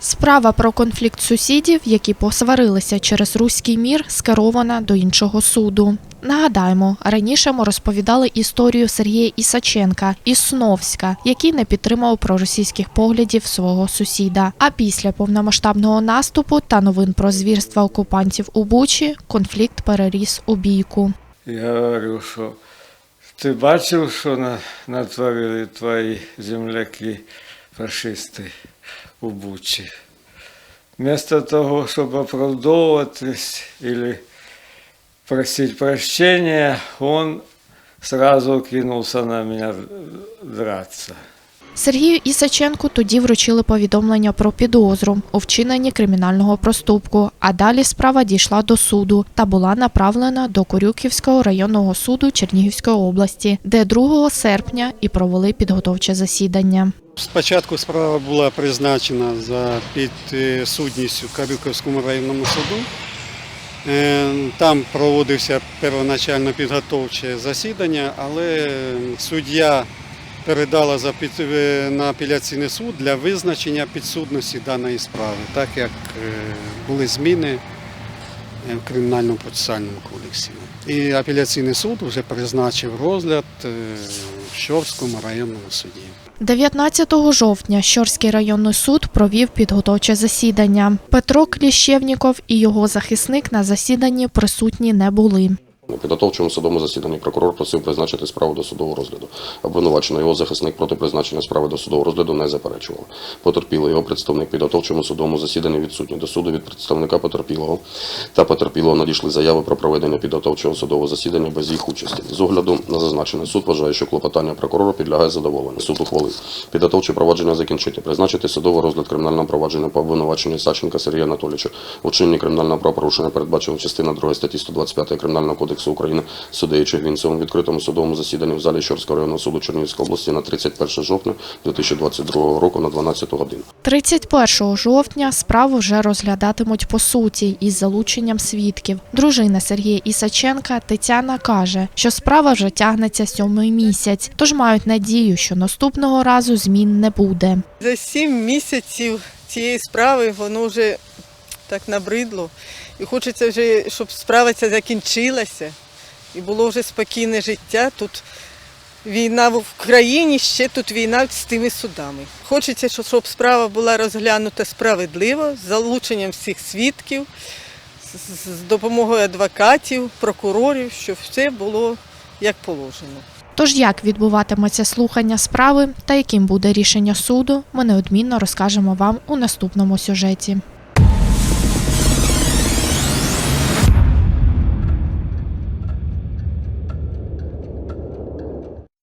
Справа про конфлікт сусідів, які посварилися через руський мір, скерована до іншого суду. Нагадаємо, раніше ми розповідали історію Сергія Ісаченка із Сновська, який не підтримав проросійських поглядів свого сусіда. А після повномасштабного наступу та новин про звірства окупантів у Бучі конфлікт переріс у бійку. Я говорю, що ти бачив, що на, натворили твої земляки, фашисти у Бучі? Вместо того, щоб оправдовуватись или просить прощения, он сразу кинулся на меня драться. Сергію Ісаченку тоді вручили повідомлення про підозру у вчиненні кримінального проступку, а далі справа дійшла до суду та була направлена до Корюківського районного суду Чернігівської області, де 2 серпня і провели підготовче засідання. Спочатку справа була призначена за підсудністю Карюківському районному суду. Е, Там проводився первоначально підготовче засідання, але суддя передала за під, е, на апеляційний суд для визначення підсудності даної справи, так як е, були зміни в кримінальному процесуальному кодексі. І апеляційний суд вже призначив розгляд е, в Щорському районному суді. 19 жовтня Щорський районний суд провів підготовче засідання. Петро Кліщевніков і його захисник на засіданні присутні не були. На підготовчому судовому засіданні прокурор просив призначити справу до судового розгляду. Обвинувачений його захисник проти призначення справи до судового розгляду не заперечував. Потерпілий його представник підготовчому судовому засіданні відсутній. До суду від представника потерпілого та потерпілого надійшли заяви про проведення підготовчого судового засідання без їх участі. З огляду на зазначене суд вважає, що клопотання прокурора підлягає задоволенню. Суд ухвалив підготовче провадження закінчити, призначити судовий розгляд кримінального провадження по обвинуваченню Саченка Сергія Анатолійовича у чинні кримінального правопорушення, передбачено частина 2 статті 125 Кримінального кодексу України, судеючи Вінцевим у відкритому судовому засіданні в залі Щорського районного суду Чернігівської області на 31 жовтня 2022 року на 12 годину. 31 жовтня справу вже розглядатимуть по суті із залученням свідків. Дружина Сергія Ісаченка Тетяна каже, що справа вже тягнеться сьомий місяць, тож мають надію, що наступного разу змін не буде. За сім місяців цієї справи воно вже так набридло. І хочеться вже, щоб справа ця закінчилася і було вже спокійне життя. Тут війна в країні, ще тут війна з тими судами. Хочеться, щоб- справа була розглянута справедливо, з залученням всіх свідків, з допомогою адвокатів, прокурорів, щоб все було як положено. Тож як відбуватиметься слухання справи та яким буде рішення суду, ми неодмінно розкажемо вам у наступному сюжеті.